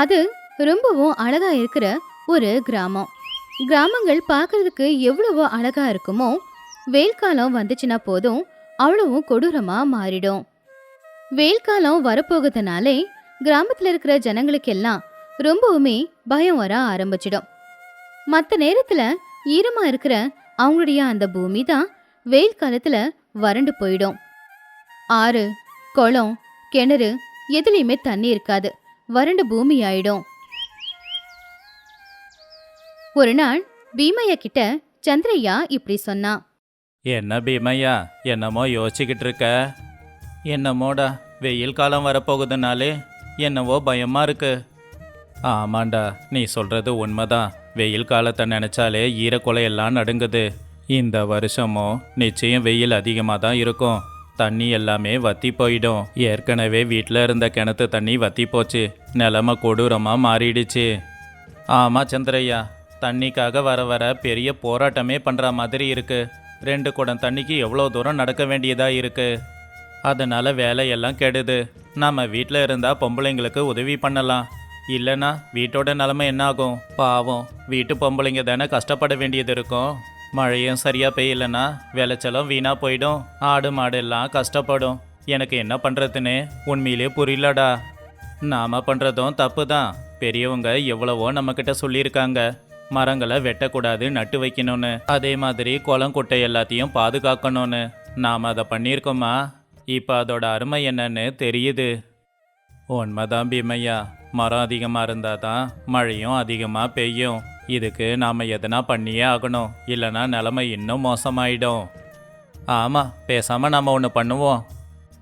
அது ரொம்பவும் அழகா இருக்கிற ஒரு கிராமம். கிராமங்கள் பார்க்கறதுக்கு எவ்வளவோ அழகா இருக்குமோ வெயில் காலம் வந்துச்சுன்னா போதும் அவ்வளவும் கொடூரமா மாறிடும். வெயில் காலம் வரப்போகுதுனாலே கிராமத்துல இருக்கிற ஜனங்களுக்கெல்லாம் ரொம்பவுமே பயம் வர ஆரம்பிச்சிடும். மற்ற நேரத்துல ஈரமா இருக்கிற அவங்களுடைய அந்த பூமி தான் வெயில் காலத்துல வறண்டு போயிடும். ஆறு குளம் கிணறு எதுலேயுமே தண்ணி இருக்காது. வறண்டு பூமி ஆயிடும் ஒரு நாள் பீமையா கிட்ட சந்திரையா இப்படி சொன்னான் என்ன பீமையா என்னமோ யோசிச்சுக்கிட்டு இருக்க என்னமோடா வெயில் காலம் வரப்போகுதுனாலே என்னவோ பயமா இருக்கு. ஆமாண்டா நீ சொல்றது உண்மைதான் வெயில் காலத்தை நினைச்சாலே ஈரக்குலையெல்லாம் நடுங்குது. இந்த வருஷமும் நிச்சயம் வெயில் அதிகமாக தான் இருக்கும். தண்ணி எல்லாமே வத்தி போயிடும். ஏற்கனவே வீட்டில் இருந்த கிணத்து தண்ணி வத்தி போச்சு. நிலமை கொடூரமாக மாறிடுச்சு. ஆமாம் சந்திரையா தண்ணிக்காக வர வர பெரிய போராட்டமே பண்ணுற மாதிரி இருக்கு. ரெண்டு குடம் தண்ணிக்கு எவ்வளோ தூரம் நடக்க வேண்டியதாக இருக்கு. அதனால் வேலையெல்லாம் கெடுது. நாம் வீட்டில் இருந்தால் பொம்பளைங்களுக்கு உதவி பண்ணலாம். இல்லைன்னா வீட்டோட நிலமை என்ன ஆகும்? பாவம் வீட்டு பொம்பளைங்க தானே கஷ்டப்பட வேண்டியது இருக்கும். மழையும் சரியா பெய்யலன்னா விளைச்சலும் வீணா போயிடும். ஆடு மாடு எல்லாம் கஷ்டப்படும். எனக்கு என்ன பண்றதுன்னு உண்மையிலே புரியலடா. நாம பண்றதும் தப்பு தான் பெரியவங்க எவ்வளவோ நம்மக்கிட்ட சொல்லியிருக்காங்க. மரங்களை வெட்டக்கூடாது நட்டு வைக்கணும்னு. அதே மாதிரி குளம் குட்டை எல்லாத்தையும் பாதுகாக்கணும்னு. நாம் அதை பண்ணியிருக்கோமா? இப்போ அதோட அருமை என்னன்னு தெரியுது. உண்மைதான் பீமையா. மரம் அதிகமாக இருந்தால் தான் மழையும் அதிகமாக பெய்யும். இதுக்கு நாம் எதனா பண்ணியே ஆகணும். இல்லைன்னா நிலமை இன்னும் மோசமாயிடும். ஆமாம் பேசாமல் நாம் ஒன்று பண்ணுவோம்.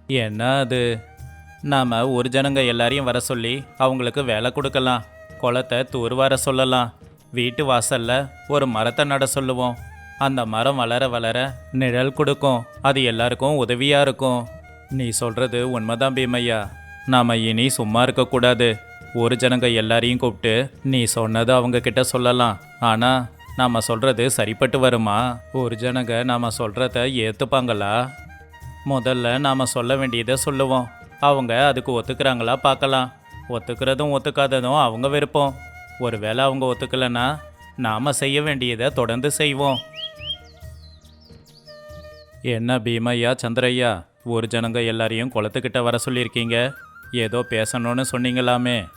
என்ன அது? நாம் ஒரு ஜனங்க எல்லாரையும் வர சொல்லி அவங்களுக்கு வேலை கொடுக்கலாம். குளத்தை தூர்வார சொல்லலாம். வீட்டு வாசலில் ஒரு மரத்தை நட சொல்லுவோம். அந்த மரம் வளர வளர நிழல் கொடுக்கும். அது எல்லாருக்கும் உதவியாக இருக்கும். நீ சொல்கிறது உண்மைதான் பீமையா. நாம் இனி சும்மா இருக்கக்கூடாது. ஒரு ஜனங்க எல்லாரையும் கூப்பிட்டு நீ சொன்னதை அவங்க கிட்ட சொல்லலாம். ஆனா நாம சொல்றது சரிப்பட்டு வருமா? ஒரு ஜனங்க நாம சொல்றத ஏத்துப்பாங்களா? முதல்ல நாம சொல்ல வேண்டியதை சொல்லுவோம். அவங்க அதுக்கு ஒத்துக்கிறாங்களா பார்க்கலாம். ஒத்துக்கிறதும் ஒத்துக்காததும் அவங்க விருப்பம். ஒருவேளை அவங்க ஒத்துக்கலைன்னா நாம செய்ய வேண்டியதை தொடர்ந்து செய்வோம். என்ன பீமையா சந்திரையா? ஒரு ஜனங்க எல்லாரையும் குளத்துக்கிட்ட வர சொல்லியிருக்கீங்க. ஏதோ பேசணும்னு சொன்னீங்களாமே.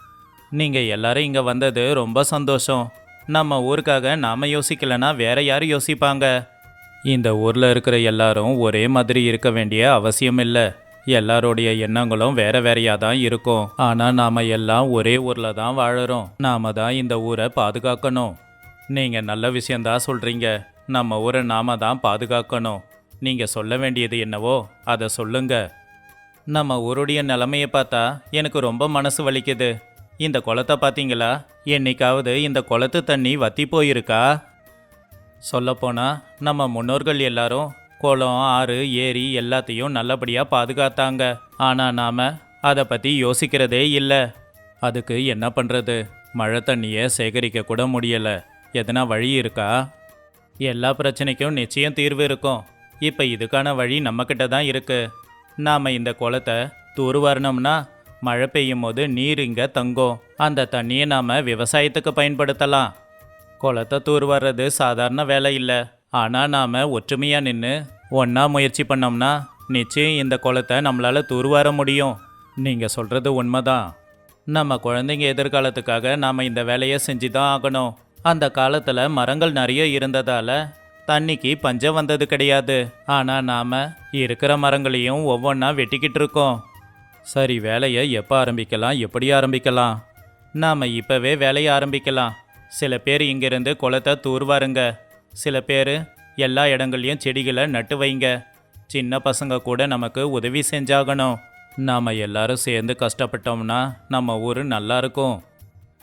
நீங்கள் எல்லாரும் இங்கே வந்தது ரொம்ப சந்தோஷம். நம்ம ஊருக்காக நாம் யோசிக்கலைன்னா வேற யார் யோசிப்பாங்க? இந்த ஊரில் இருக்கிற எல்லாரும் ஒரே மாதிரி இருக்க வேண்டிய அவசியம் இல்லை. எல்லாருடைய எண்ணங்களும் வேற வேறையாக தான் இருக்கும். ஆனால் நாம் எல்லாம் ஒரே ஊரில் தான் வாழறோம். நாம் தான் இந்த ஊரை பாதுகாக்கணும். நீங்கள் நல்ல விஷயந்தான் சொல்கிறீங்க நம்ம ஊரை நாம தான் பாதுகாக்கணும். நீங்கள் சொல்ல வேண்டியது என்னவோ அதை சொல்லுங்க. நம்ம ஊருடைய நிலமையை பார்த்தா எனக்கு ரொம்ப மனசு வலிக்குது. இந்த குளத்தை பார்த்தீங்களா? என்னைக்காவது இந்த குளத்து தண்ணி வத்தி போயிருக்கா? சொல்லப்போனால் நம்ம முன்னோர்கள் எல்லாரும் குளம் ஆறு ஏரி எல்லாத்தையும் நல்லபடியாக பாதுகாத்தாங்க. ஆனால் நாம் அதை பற்றி யோசிக்கிறதே இல்லை. அதுக்கு என்ன பண்ணுறது மழை தண்ணியை சேகரிக்க கூட முடியலை. எதனா வழி இருக்கா? எல்லா பிரச்சனைக்கும் நிச்சயம் தீர்வு இருக்கும். இப்போ இதுக்கான வழி நம்மக்கிட்ட தான் இருக்குது நாம் இந்த குளத்தை தூர்வாரினோம்னா மழை பெய்யும் போது நீர் இங்கே தங்கும். அந்த தண்ணியை நாம் விவசாயத்துக்கு பயன்படுத்தலாம். குளத்தை தூர்வாடுறது சாதாரண வேலை இல்லை. ஆனால் நாம் ஒற்றுமையாக நின்று ஒன்றா முயற்சி பண்ணோம்னா நிச்சயம் இந்த குளத்தை நம்மளால் தூர்வார முடியும். நீங்கள் சொல்கிறது உண்மைதான். நம்ம குழந்தைங்க எதிர்காலத்துக்காக நாம் இந்த வேலையை செஞ்சு தான் ஆகணும். அந்த காலத்தில் மரங்கள் நிறைய இருந்ததால் தண்ணிக்கு பஞ்சம் வந்தது கிடையாது. ஆனால் நாம் இருக்கிற மரங்களையும் ஒவ்வொன்றா வெட்டிக்கிட்டு இருக்கோம். சரி வேலையை எப்போ ஆரம்பிக்கலாம் எப்படி ஆரம்பிக்கலாம்? நாம் இப்போவே வேலையை ஆரம்பிக்கலாம். சில பேர் இங்கிருந்து குளத்தை தூர்வாருங்க. சில பேர் எல்லா இடங்கள்லையும் செடிகளை நட்டு வைங்க. சின்ன பசங்க கூட நமக்கு உதவி செஞ்சாகணும். நாம் எல்லாரும் சேர்ந்து கஷ்டப்பட்டோம்னா நம்ம ஊர் நல்லா இருக்கும்.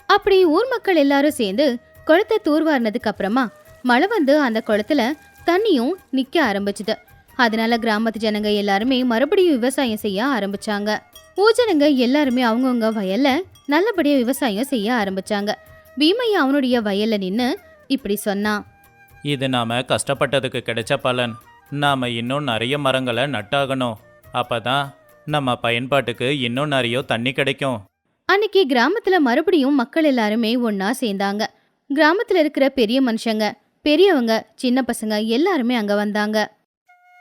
அப்படி ஊர் மக்கள் எல்லாரும் சேர்ந்து குளத்தை தூர்வாரினதுக்கு அப்புறமா மழை வந்து அந்த குளத்துல தண்ணியும் நிக்க ஆரம்பிச்சுது. அதனால கிராமத்து ஜனங்க எல்லாருமே மறுபடியும் விவசாயம் செய்ய ஆரம்பிச்சாங்க. ஊர் ஜனங்க எல்லாருமே அவங்கவுங்க வயல்ல நல்லபடியா விவசாயம் செய்ய ஆரம்பிச்சாங்க. பீமையா அவனுடைய வயல்ல நின்னு இப்படி சொன்னான் இது நாம் கஷ்டப்பட்டதுக்கு கிடைச்ச பலன். நாம் இன்னும் நிறைய மரங்களை நட்டாகணும். அப்போ தான் நம்ம பயன்பாட்டுக்கு இன்னும் நிறைய தண்ணி கிடைக்கும். அன்னைக்கு கிராமத்துல மறுபடியும் மக்கள் எல்லாருமே ஒண்ணா சேர்ந்தாங்க. கிராமத்துல இருக்கிற பெரிய மனுஷங்க பெரியவங்க சின்ன பசங்க எல்லாருமே அங்க வந்தாங்க.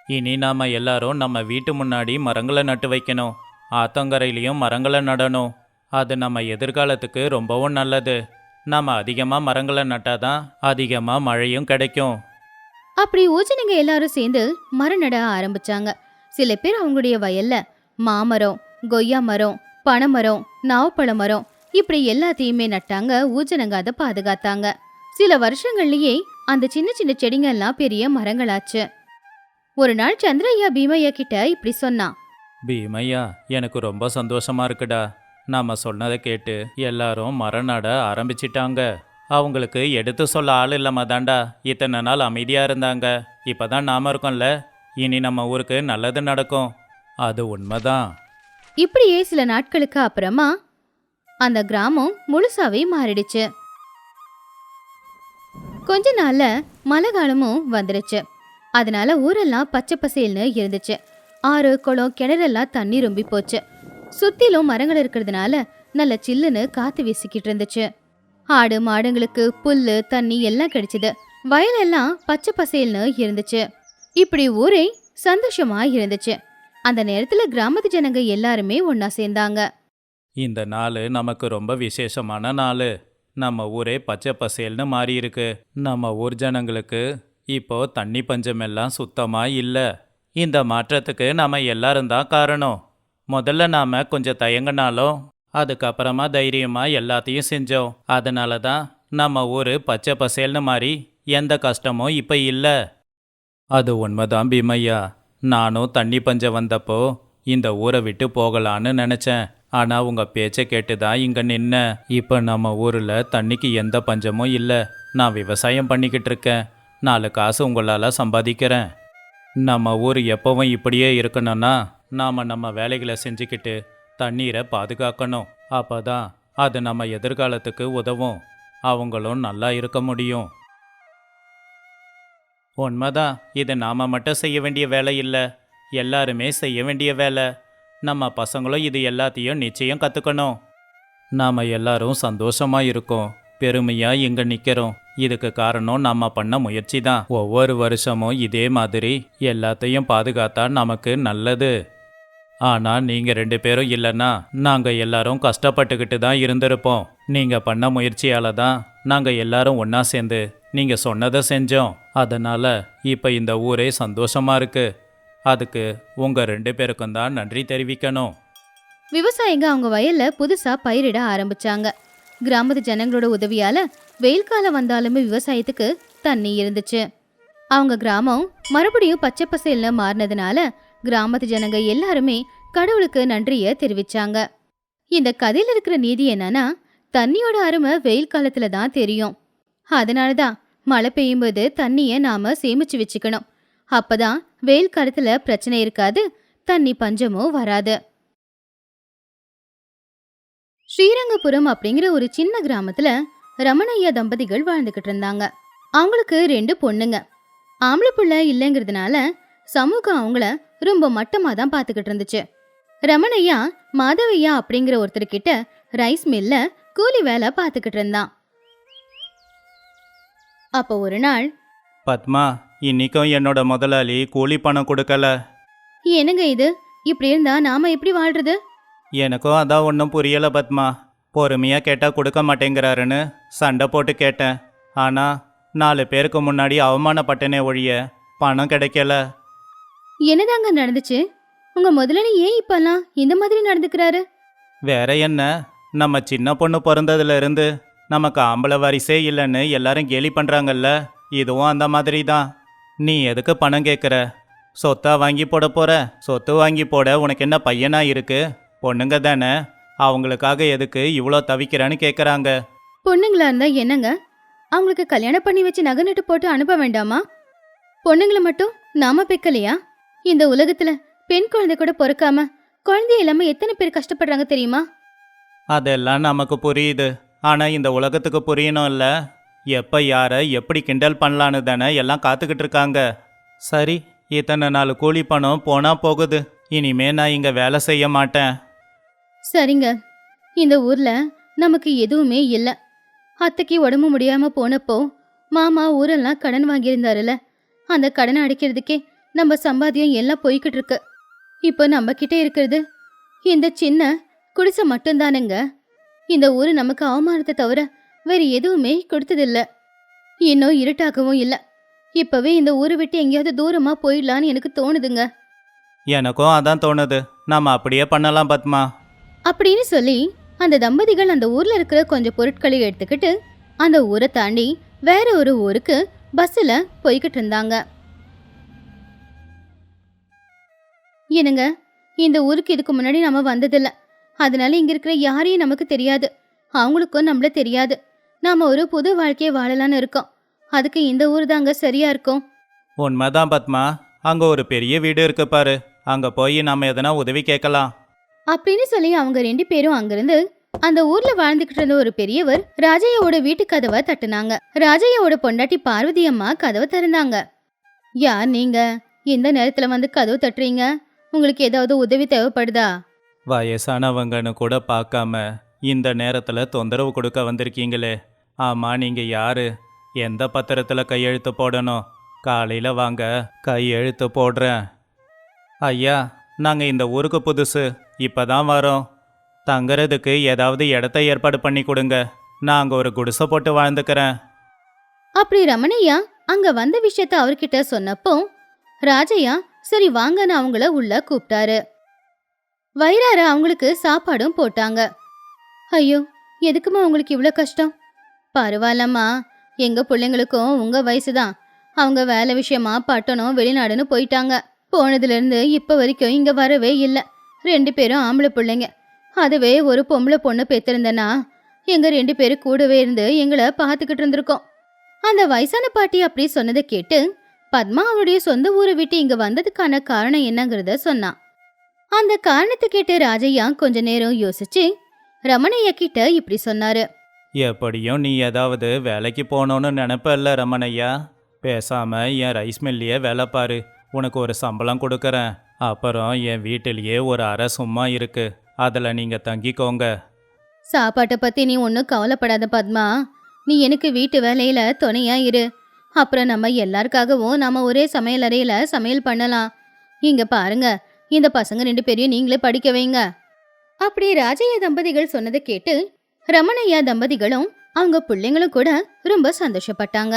இனி நாம எல்லாரும் நம்ம வீட்டு முன்னாடி மரங்களை நட்டு வைக்கணும். ஆத்தங்கரையிலையும் மரங்களை நடணும். அது நம்ம எதிர்காலத்துக்கு ரொம்பவும் நல்லது. நம்ம அதிகமாக மரங்களை நட்டாதான் அதிகமாக மழையும் கிடைக்கும். அப்படி ஊஜனங்க எல்லாரும் சேர்ந்து மரம் நட ஆரம்பிச்சாங்க. சில பேர் அவங்களுடைய வயல்ல மாமரம் கொய்யா மரம் பனைமரம் நாவப்பழ மரம் இப்படி எல்லாத்தையுமே நட்டாங்க ஊஜனங்க அதை பாதுகாத்தாங்க. சில வருஷங்கள்லயே அந்த சின்ன சின்ன செடிங்க எல்லாம் பெரிய மரங்களாச்சு. ஒரு நாள் சந்திரையா பீமையா கிட்ட இப்படி சொன்னான். பீமையா எனக்கு ரொம்ப சந்தோஷமா இருக்குடா. நாம சொன்னதை கேட்டு எல்லாரும் மரம் நட ஆரம்பிச்சிட்டாங்க. அவங்களுக்கு எடுத்து சொல்ல ஆள் இல்லாம தாண்டா இத்தனை நாள் அமைதியா இருந்தாங்க. இப்பதான் நாம இருக்கோம்ல இனி நம்ம ஊருக்கு நல்லது நடக்கும். அது உண்மைதான். இப்படியே சில நாட்களுக்கு அப்புறமா அந்த கிராமம் முழுசாவே மாறிடுச்சு. கொஞ்ச நாள்ல மழை காலமும் வந்துருச்சு. அதனால ஊரெல்லாம் பச்சை பசேல்னு இருந்துச்சு. ஆறு குளம் கிணறெல்லாம் தண்ணி ரொம்பி போச்சு. சுத்திலும் மரங்கள் இருக்கிறதுனால நல்ல சில்லுன்னு காத்து வீசிக்கிட்டு இருந்துச்சு. ஆடு மாடுங்களுக்கு புல்லு தண்ணி எல்லாம் கிடைச்சது. வயலெல்லாம் பச்சை பசேல்னு இருந்துச்சு. இப்படி ஊரே சந்தோஷமா இருந்துச்சு. அந்த நேரத்துல கிராமத்து ஜனங்க எல்லாருமே ஒன்னா சேர்ந்தாங்க. இந்த நாள் நமக்கு ரொம்ப விசேஷமான நாள். நம்ம ஊரே பச்சை பசேல்னு மாறி இருக்கு நம்ம ஊர் ஜனங்களுக்கு இப்போ தண்ணி பஞ்சம் எல்லாம் சுத்தமா இல்லை. இந்த மாற்றத்துக்கு நாம் எல்லாரும் தான் காரணம். முதல்ல நாம் கொஞ்சம் தயங்கினாலும் அதுக்கப்புறமா தைரியமாக எல்லாத்தையும் செஞ்சோம். அதனால தான் நம்ம ஊர் பச்சை பசேல்னு மாதிரி எந்த கஷ்டமும் இப்போ இல்லை. அது உண்மைதான் பீமையா. நானும் தண்ணி பஞ்சம் வந்தப்போ இந்த ஊரை விட்டு போகலான்னு நினச்சேன். ஆனால் உங்கள் பேச்சை கேட்டு தான் இங்கே நின்ன. இப்போ நம்ம ஊரில் தண்ணிக்கு எந்த பஞ்சமும் இல்லை. நான் விவசாயம் பண்ணிக்கிட்டு இருக்கேன். நாலு காசு உங்களால் சம்பாதிக்கிறேன். நம்ம ஊர் எப்பவும் இப்படியே இருக்கணும்னா நாம் நம்ம வேலைகளை செஞ்சுக்கிட்டு தண்ணீரை பாதுகாக்கணும். அப்போ தான் அது நம்ம எதிர்காலத்துக்கு உதவும். அவங்களும் நல்லா இருக்க முடியும். உண்மைதான். இது நாம் மட்டும் செய்ய வேண்டிய வேலை இல்லை. எல்லாருமே செய்ய வேண்டிய வேலை. நம்ம பசங்களும் இது எல்லாத்தையும் நிச்சயம் கற்றுக்கணும் நாம் எல்லாரும் சந்தோஷமாக இருக்கோம். பெருமையாக இங்கே நிற்கிறோம் இதுக்கு காரணம் நம்ம பண்ண முயற்சி தான் ஒவ்வொரு வருஷமும் இதே மாதிரி எல்லாத்தையும் பாதுகாத்தா நமக்கு நல்லது. ஆனால் நீங்கள் ரெண்டு பேரும் இல்லைன்னா நாங்கள் எல்லாரும் கஷ்டப்பட்டுக்கிட்டு தான் இருந்திருப்போம். நீங்கள் பண்ண முயற்சியால் தான் நாங்கள் எல்லாரும் ஒன்றா சேர்ந்து நீங்கள் சொன்னதை செஞ்சோம். அதனால் இப்போ இந்த ஊரே சந்தோஷமாக இருக்கு. அதுக்கு உங்கள் ரெண்டு பேருக்கும் தான் நன்றி தெரிவிக்கணும். விவசாயிங்க அவங்க வயல்ல புதுசா பயிரிட ஆரம்பிச்சாங்க. கிராமத்து ஜனங்களோட உதவியால வெயில் காலம் வந்தாலுமே விவசாயத்துக்கு தண்ணி இருந்துச்சு. அவங்க கிராமம் மறுபடியும் பச்சை பசேல்னு மாறினதுனால கிராமத்து ஜனங்க எல்லாருமே கடவுளுக்கு நன்றிய தெரிவிச்சாங்க. இந்த கதையில இருக்கிற நீதி என்னன்னா தண்ணியோட அருமை வெயில் காலத்துல தான் தெரியும். அதனாலதான் மழை பெய்யும்போது தண்ணிய நாம சேமிச்சு வச்சுக்கணும். அப்பதான் வெயில் காலத்துல பிரச்சனை இருக்காது தண்ணி பஞ்சமும் வராது. ஸ்ரீரங்கபுரம் அப்படிங்கிற ஒரு சின்ன கிராமத்துல ரமணையா தம்பதிகள் வாழ்ந்துகிட்டு இருந்தாங்க. அவங்களுக்கு ரெண்டு பொண்ணுங்க. ஆம்பளை புள்ள இல்லைங்கிறதுனால சமூகம் அவங்கள ரொம்ப மட்டமா தான் பார்த்துக்கிட்டு இருந்துச்சு. ரமணையா மாதவையா அப்படிங்கிற ஒருத்தர்கிட்ட ரைஸ் மில்ல கூலி வேலை பார்த்துக்கிட்டு இருந்தான். அப்போ ஒரு நாள் பத்மா இன்னைக்கும் என்னோட முதலாளி கூலி பணம் கொடுக்கல. என்னங்க இது? இப்படி இருந்தா நாம எப்படி வாழ்றது? எனக்கும் அதான் ஒன்றும் புரியல பத்மா. பொறுமையா கேட்டா கொடுக்க மாட்டேங்கிறாருன்னு சண்டை போட்டு கேட்டேன். ஆனா நாலு பேருக்கு முன்னாடி அவமானப்பட்டனே ஒழிய பணம் கிடைக்கல. என்னதாங்க நடந்துச்சு? உங்க முதலாளி ஏன் இப்பெல்லாம் இந்த மாதிரி நடந்துக்கிறாரு? வேற என்ன? நம்ம சின்ன பொண்ணு பிறந்ததுல இருந்து நமக்கு ஆம்பளை வாரிசே இல்லைன்னு எல்லாரும் கேலி பண்றாங்கல்ல. இதுவும் அந்த மாதிரி தான் நீ எதுக்கு பணம் கேட்குற சொத்தா வாங்கி போட போற? சொத்து வாங்கி போட உனக்கு என்ன பையனா இருக்கு? பொண்ணுங்க தானே? அவங்களுக்காக எதுக்கு இவ்வளோ தவிக்கிறேன்னு கேட்குறாங்க பொண்ணுங்களா இருந்தா என்னங்க? அவங்களுக்கு கல்யாணம் பண்ணி வச்சு நகை நட்டு போட்டு அனுப்ப வேண்டாமா? பொண்ணுங்களை மட்டும் நாம பெக்கலையா? இந்த உலகத்துல பெண் குழந்தை கூட பிறக்காம குழந்தை இல்லாம எத்தனை பேர் கஷ்டப்படுறாங்க தெரியுமா? அதெல்லாம் நமக்கு புரியுது. ஆனால் இந்த உலகத்துக்கு புரியணும் இல்லை? எப்போ யாரை எப்படி கிண்டல் பண்ணலான்னு தானே எல்லாம் காத்துக்கிட்டு இருக்காங்க. சரி இத்தனை நாள் கூலி பணம் போனால் போகுது. இனிமே நான் இங்கே வேலை செய்ய மாட்டேன். சரிங்க. இந்த ஊர்ல நமக்கு எதுவுமே இல்ல. அத்தைக்கு உடம்பு முடியாம போனப்போ மாமா ஊரெல்லாம் கடன் வாங்கியிருந்தாருல அந்த கடனை அடைக்கிறதுக்கே நம்ம சம்பாத்தியம் எல்லாம் போய்கிட்டு இருக்கு. இப்போ நம்ம கிட்ட இருக்கிறது இந்த சின்ன குடிசை மட்டும்தானுங்க. இந்த ஊர் நமக்கு அவமானத்தை தவிர வேறு எதுவுமே கொடுத்ததில்ல. இன்னும் இருட்டாகவும் இல்லை. இப்பவே இந்த ஊரை விட்டு எங்கேயாவது தூரமா போயிடலான்னு எனக்கு தோணுதுங்க. எனக்கும் அதான் தோணுது. நாம அப்படியே பண்ணலாம் பத்மா. அப்படின்னு சொல்லி அந்த தம்பதிகள் அந்த ஊர்ல இருக்கிற கொஞ்சம் பொருட்களை எடுத்துக்கிட்டு அந்த ஊரை தாண்டி வேற ஒரு ஊருக்கு பஸ்ஸில் போய்கிட்டு இருந்தாங்க. என்னங்க இந்த ஊருக்கு இதுக்கு முன்னாடி நம்ம வந்ததில்ல. அதனால இங்க இருக்கிற யாரையும் நமக்கு தெரியாது. அவங்களுக்கும் நம்மள தெரியாது. நாம ஒரு புது வாழ்க்கையை வாழலாம்னு இருக்கோம். அதுக்கு இந்த ஊர் தாங்க சரியா இருக்கும். உண்மைதான் பத்மா. அங்க ஒரு பெரிய வீடு இருக்கு பாரு. அங்க போய் நம்ம எதனா உதவி கேட்கலாம். அப்படின்னு சொல்லி அவங்க ரெண்டு பேரும் அங்கிருந்து அந்த ஊர்ல வாழ்ந்துகிட்டு இருந்த ஒரு பெரியவர் ராஜையோட வீட்டு கதவை தட்டுனாங்க. ராஜையோட பொண்டாட்டி பார்வதி அம்மா கதவை திறந்தாங்க. யார் நீங்க? இந்த நேரத்துல வந்து கதவு தட்டுறீங்க? உங்களுக்கு ஏதாவது உதவி தேவைப்படுதா? வயசானவங்கன்னு கூட பார்க்காம இந்த நேரத்தில் தொந்தரவு கொடுக்க வந்திருக்கீங்களே. ஆமாம் நீங்கள் யாரு? எந்த பத்திரத்தில் கையெழுத்து போடணும்? காலையில் வாங்க கையெழுத்து போடுறேன். ஐயா நாங்கள் இந்த ஊருக்கு புதுசு. இப்போ தான் வரோம். தங்குறதுக்கு ஏதாவது இடத்த ஏற்பாடு பண்ணி கொடுங்க. நான் அங்கே ஒரு குடிசை போட்டு வாழ்ந்துக்கிறேன். அப்படி ரமணையா அங்க வந்த விஷயத்த அவர்கிட்ட சொன்னப்போ ராஜையா சரி வாங்கன்னு அவங்கள உள்ள கூப்பிட்டாரு. வயிறார அவங்களுக்கு சாப்பாடும் போட்டாங்க. ஐயோ எதுக்குமா உங்களுக்கு இவ்வளோ கஷ்டம்? பரவாயில்லம்மா எங்க பிள்ளைங்களுக்கும் உங்க வயசுதான். அவங்க வேலை விஷயமா பட்டணம் வெளிநாடுன்னு போயிட்டாங்க. போனதுலேருந்து இப்போ வரைக்கும் இங்கே வரவே இல்லை. ரெண்டு பேரும் ஆம்பளை பிள்ளைங்க. அதுவே ஒரு பொம்பளை பொண்ணு பெத்திருந்தனா எங்க ரெண்டு பேரும் கூடவே இருந்து எங்களை பார்த்துக்கிட்டு இருந்திருக்கோம். அந்த வயசான பாட்டி அப்படி சொன்னதை கேட்டு பத்மா அவருடைய சொந்த ஊரை விட்டு இங்க வந்ததுக்கான காரணம் என்னங்கிறத சொன்னான் அந்த காரணத்தை கேட்டு ராஜையா கொஞ்ச நேரம் யோசிச்சு ரமணையா கிட்ட இப்படி சொன்னாரு. எப்படியும் நீ ஏதாவது வேலைக்கு போகணுன்னு நினைப்பல்ல ரமணையா. பேசாம என் ரைஸ் மில்லையே வேலை பாரு. உனக்கு ஒரு சம்பளம் கொடுக்கறேன். அப்புறம் என் வீட்டிலேயே ஒரு அறை சும்மா இருக்கு. அதில் நீங்கள் தங்கிக்கோங்க. சாப்பாட்டை பற்றி நீ ஒன்றும் கவலைப்படாத பத்மா. நீ எனக்கு வீட்டு வேலையில் துணையா இரு. அப்புறம் நம்ம எல்லாருக்காகவும் நாம் ஒரே சமையல் அறையில் சமையல் பண்ணலாம். இங்கே பாருங்க இந்த பசங்க ரெண்டு பேரையும் நீங்களே படிக்க வைங்க. அப்படி ராஜையா தம்பதிகள் சொன்னதை கேட்டு ரமணையா தம்பதிகளும் அவங்க பிள்ளைங்களும் கூட ரொம்ப சந்தோஷப்பட்டாங்க.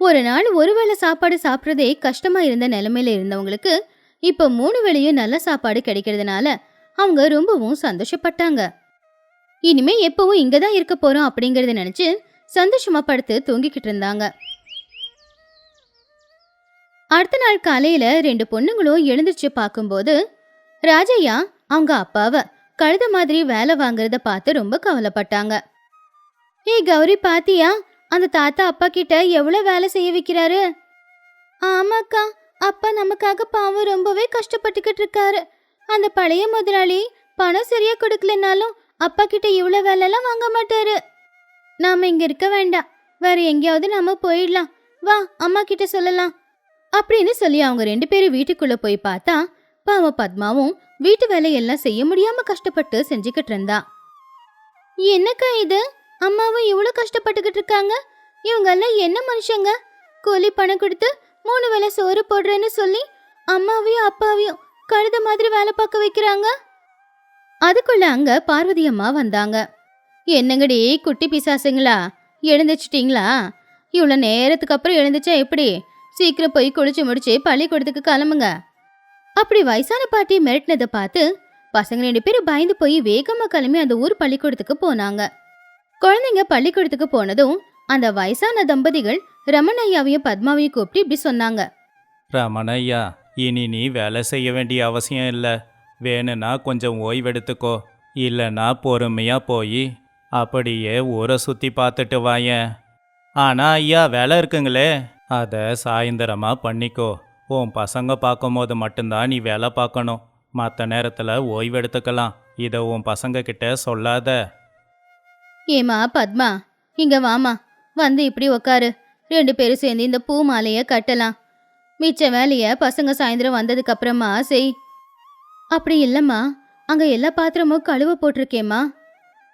ஒரு நாள் ஒருவேளை சாப்பாடு சாப்பிட்றதே கஷ்டமா இருந்த நிலைமையில இருந்தவங்களுக்கு இப்போ மூணு வேளையும் நல்ல சாப்பாடு கிடைக்கிறதுனால அவங்க ரொம்பவும் சந்தோஷப்பட்டாங்க. இனிமே எப்பவும் இங்க தான் இருக்க போறோம் அப்படிங்கறத நினைச்சு சந்தோஷமா படுத்து தூங்கிக்கிட்டு இருந்தாங்க. அடுத்த நாள் காலையில ரெண்டு பொண்ணுங்களும் எழுந்திருச்சு பார்க்கும்போது ராஜையா அவங்க அப்பாவை கழுத மாதிரி வேலை வாங்குறத பார்த்து ரொம்ப கவலைப்பட்டாங்க. ஏய் கௌரி பாத்தியா? அந்த தாத்தா அப்பா கிட்ட எவ்வளவு வேலை செய்ய வைக்கிறாரு? ஆமாக்கா அப்பா நமக்காக பாவம் ரொம்பவே கஷ்டப்பட்டுக்கிட்டு இருக்காரு. அந்த பழைய முதலாளி பணம் சரியா கொடுக்கலனாலும் அப்பா கிட்ட இவ்வளவு வேலைலாம் வாங்க மாட்டாரு. நாம இங்க இருக்க வேண்டாம். வேற எங்கேயாவது நாம போயிடலாம். வா அம்மா கிட்ட சொல்லலாம். அப்படின்னு சொல்லி அவங்க ரெண்டு பேரும் வீட்டுக்குள்ள போய் பார்த்தா பாவம் பத்மாவும் வீட்டு வேலையெல்லாம் செய்ய முடியாம கஷ்டப்பட்டு செஞ்சுக்கிட்டு இருந்தா. என்னக்கா இது? அம்மாவும் இவ்வளவு கஷ்டப்பட்டுக்கிட்டு இருக்காங்க. இவங்க எல்லாம் என்ன மனுஷங்க? கூலி பணம் கொடுத்து மூணு வேளை சோறு போடுறேன்னு சொல்லி அம்மாவையும் அப்பாவையும் கழுத மாதிரி வேலை பார்க்க வைக்கிறாங்க. அதுக்குள்ள அங்க பார்வதி அம்மா வந்தாங்க. என்னங்கடி குட்டி பிசாசுங்களா? எழுந்துச்சிட்டிங்களா இவ்வளோ நேரத்துக்கு அப்புறம் எழுந்துச்சா எப்படி? சீக்கிரம் போய் குளிச்சு முடிச்சு பள்ளிக்கூடத்துக்கு கிளம்புங்க. அப்படி வயசான பாட்டி மிரட்டினதை பார்த்து பசங்க ரெண்டு பேரும் பயந்து போய் வேகமா கிளம்பி அந்த ஊர் பள்ளிக்கூடத்துக்கு போனாங்க. குழந்தைங்க பள்ளிக்கூடத்துக்கு போனதும் அந்த வயசான தம்பதிகள் ரமணையாவையும் பத்மாவையும் கூப்பிட்டு இப்படி சொன்னாங்க. ரமணையா இனி நீ வேலை செய்ய வேண்டிய அவசியம் இல்லை. வேணும்னா கொஞ்சம் ஓய்வெடுத்துக்கோ. இல்லைன்னா பொறுமையாக போய் அப்படியே ஊரை சுற்றி பார்த்துட்டு வாயேன் ஆனால் ஐயா வேலை இருக்குங்களே. அதை சாயந்தரமாக பண்ணிக்கோ. உன் பசங்க பார்க்கும்போது மட்டும்தான் நீ வேலை பார்க்கணும். மற்ற நேரத்தில் ஓய்வெடுத்துக்கலாம். இதை உன் பசங்க கிட்ட சொல்லாத. ஏமா பத்மா இங்க வாமா வந்து இப்படி உக்காரு. ரெண்டு பேரும் சேர்ந்து இந்த பூ மாலையை கட்டலாம். மிச்ச வேலையை பசங்க சாயந்தரம் வந்ததுக்கு அப்புறமா செய். அப்படி இல்லைம்மா. அங்க எல்லா பாத்திரமும் கழுவ போட்டிருக்கேம்மா.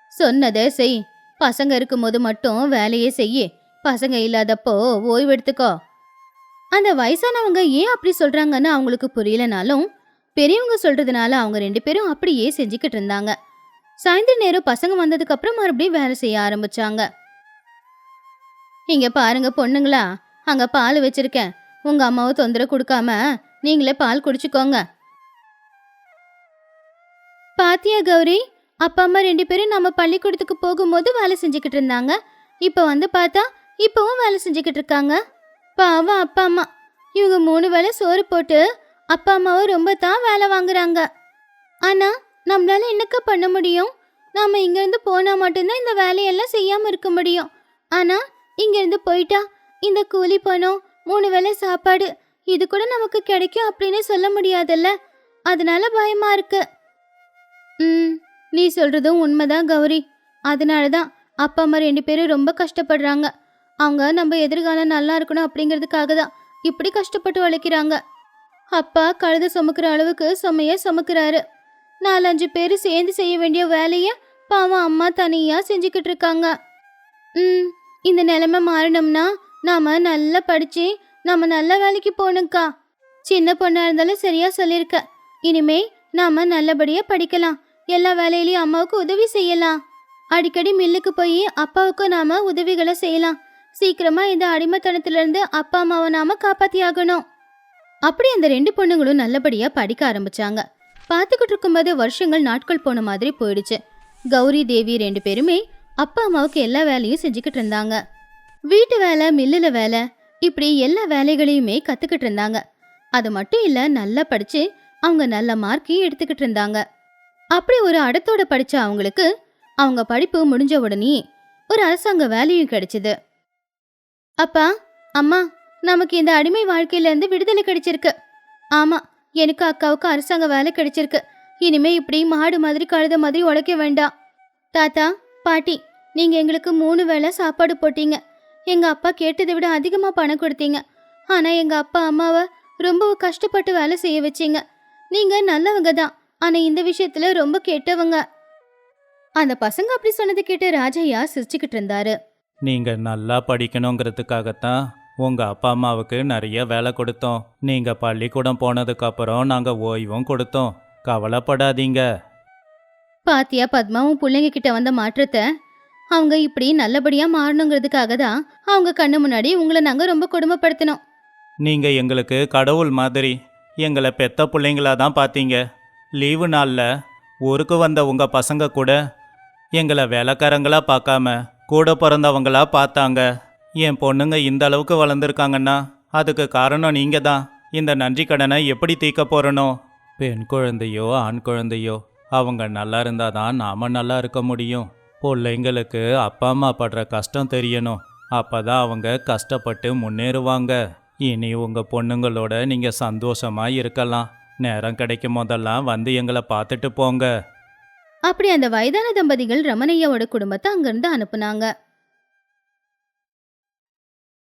சொன்னதை செய். பசங்க இருக்கும்போது மட்டும் வேலையே செய்ய. பசங்க இல்லாதப்போ ஓய்வு எடுத்துக்கோ. அந்த வயசானவங்க ஏன் அப்படி சொல்றாங்கன்னு அவங்களுக்கு புரியலனாலும் பெரியவங்க சொல்றதுனால அவங்க ரெண்டு பேரும் அப்படியே செஞ்சுக்கிட்டு இருந்தாங்க. சாயந்தர நேரம் பசங்க வந்ததுக்கு அப்புறம் மறுபடியும் வேலை செய்ய ஆரம்பிச்சாங்க. இங்க பாருங்க பொண்ணுங்களா அங்க பால் வச்சிருக்கேன். உங்க அம்மாவை தொந்தரவு கொடுக்காம நீங்களே பால் குடிச்சுக்கோங்க. பாத்தியா கௌரி அப்பா அம்மா ரெண்டு பேரும் நம்ம பள்ளிக்கூடத்துக்கு போகும்போது வேலை செஞ்சுக்கிட்டு இருந்தாங்க. இப்போ வந்து பார்த்தா இப்போவும் வேலை செஞ்சுக்கிட்டு இருக்காங்க. பாவம் அப்பா அம்மா. இவங்க மூணு வேளை சோறு போட்டு அப்பா அம்மாவை ரொம்ப தான் வேலை வாங்குறாங்க. ஆனா நம்மளால என்னக்கா பண்ண முடியும்? நாம இங்கேருந்து போனால் மட்டும்தான் இந்த வேலையெல்லாம் செய்யாமல் இருக்க முடியும். ஆனால் இங்கிருந்து போயிட்டா? இந்த கூலி பணம் மூணு வேளை சாப்பாடு இது கூட நமக்கு கிடைக்கும் அப்படின்னு சொல்ல முடியாதுல்ல? அதனால பயமா இருக்கு. ம் நீ சொல்றதும் உண்மைதான் கௌரி. அதனால தான் அப்பா அம்மா ரெண்டு பேரும் ரொம்ப கஷ்டப்படுறாங்க. அவங்க நம்ம எதிர்காலம் நல்லா இருக்கணும் அப்படிங்கிறதுக்காக தான் இப்படி கஷ்டப்பட்டு உழைக்கிறாங்க. அப்பா கழுத சுமக்கிற அளவுக்கு சுமைய சுமக்கிறாரு. நாலஞ்சு பேர் சேர்ந்து செய்ய வேண்டிய வேலையை பாவம் அம்மா தனியா செஞ்சுக்கிட்டு இருக்காங்க. ம் இந்த நிலைமை மாறணும்னா நாம நல்லா படிச்சு நாம நல்ல வேலைக்கு போகணும்க்கா. சின்ன பொண்ணா இருந்தாலும் சரியா சொல்லியிருக்க இனிமே நாம நல்லபடியா படிக்கலாம். எல்லா வேலையிலயும் அம்மாவுக்கு உதவி செய்யலாம். அடிக்கடி மில்லுக்கு போய் அப்பாவுக்கும் நாம உதவிகளை செய்யலாம். சீக்கிரமா இந்த அடிமத்தனத்திலிருந்து அப்பா அம்மாவை நாம காப்பாத்தி ஆகணும் அப்படி அந்த ரெண்டு பொண்ணுங்களும் நல்லபடியா படிக்க ஆரம்பிச்சாங்க. பார்த்துக்கிட்டு இருக்கும்போது வருஷங்கள் நாட்கள் போன மாதிரி போயிடுச்சு. கௌரி தேவி ரெண்டு பேருமே அப்பா அம்மாவுக்கு எல்லா வேலையும் செஞ்சுக்கிட்டு இருந்தாங்க. வீட்டு வேலை மில்லுல வேலை இப்படி எல்லா வேலைகளையுமே கத்துக்கிட்டு இருந்தாங்க. அது மட்டும் இல்ல நல்லா படிச்சு அவங்க நல்ல மார்க்கையும் எடுத்துக்கிட்டு இருந்தாங்க. அப்படி ஒரு அடத்தோட படிச்ச அவங்களுக்கு அவங்க படிப்பு முடிஞ்ச உடனே ஒரு அரசாங்க வேலையும் கிடைச்சது. அப்பா அம்மா நமக்கு இந்த அடிமை வாழ்க்கையில இருந்து விடுதலை கிடைச்சிருக்கு. ஆமா எனக்கு அக்காவுக்கு அரசாங்க வேலை கிடைச்சிருக்கு. இனிமே இப்படி மாடு மாதிரி கழுத மாதிரி உழைக்க வேண்டாம். தாத்தா பாட்டி நீங்க எங்களுக்கு மூணு வேளை சாப்பாடு போட்டீங்க. எங்க அப்பா கேட்டதை விட அதிகமா பணம் கொடுத்தீங்க. ஆனா எங்க அப்பா அம்மாவை ரொம்ப கஷ்டப்பட்டு வேலை செய்ய வச்சீங்க. நீங்க நல்லவங்க தான். ஆனா இந்த விஷயத்துல ரொம்ப கெட்டவங்க. அந்த பசங்க அப்படி சொன்னது கேட்டு ராஜையா சிரிச்சுக்கிட்டு இருந்தாரு. நீங்க நல்லா படிக்கணுங்கிறதுக்காகத்தான் உங்க அப்பா அம்மாவுக்கு நிறைய வேலை கொடுத்தோம். நீங்க பள்ளிக்கூடம் போனதுக்கு அப்புறம் நாங்க ஓய்வும் கொடுத்தோம். கவலைப்படாதீங்க. பாத்தியா பத்மாவும் பிள்ளைங்க கிட்ட வந்த மாற்றத்தை அவங்க இப்படி நல்லபடியா மாறணுங்கிறதுக்காக தான் அவங்க கண்ணு முன்னாடி உங்களை நாங்க ரொம்ப கொடுமைப்படுத்தினோம். நீங்க எங்களுக்கு கடவுள் மாதிரி எங்களை பெத்த பிள்ளைங்களா தான் பார்த்தீங்க லீவு நாளில் ஊருக்கு வந்த உங்க பசங்க கூட எங்களை வேலைக்காரங்களா பார்க்காம கூட பிறந்தவங்களா பார்த்தாங்க. என் பொண்ணுங்க இந்த அளவுக்கு வளர்ந்துருக்காங்கன்னா அதுக்கு காரணம் நீங்க தான். இந்த நன்றி கடனை எப்படி தீர்க்க போறனோ பெண் குழந்தையோ ஆண் குழந்தையோ அவங்க நல்லா இருந்தாதான் நாம நல்லா இருக்க முடியும். பிள்ளைங்களுக்கு அப்பா அம்மா படுற கஷ்டம் தெரியணும். அப்பதான் அவங்க கஷ்டப்பட்டு முன்னேறுவாங்க. இனி உங்க பொண்ணுங்களோட நீங்க சந்தோஷமா இருக்கலாம். நேரம் கிடைக்கும் போதெல்லாம் வந்து எங்களை பார்த்துட்டு போங்க. அப்படி அந்த வயதான தம்பதிகள் ரமணையாவோட குடும்பத்தை அங்கிருந்து அனுப்புனாங்க.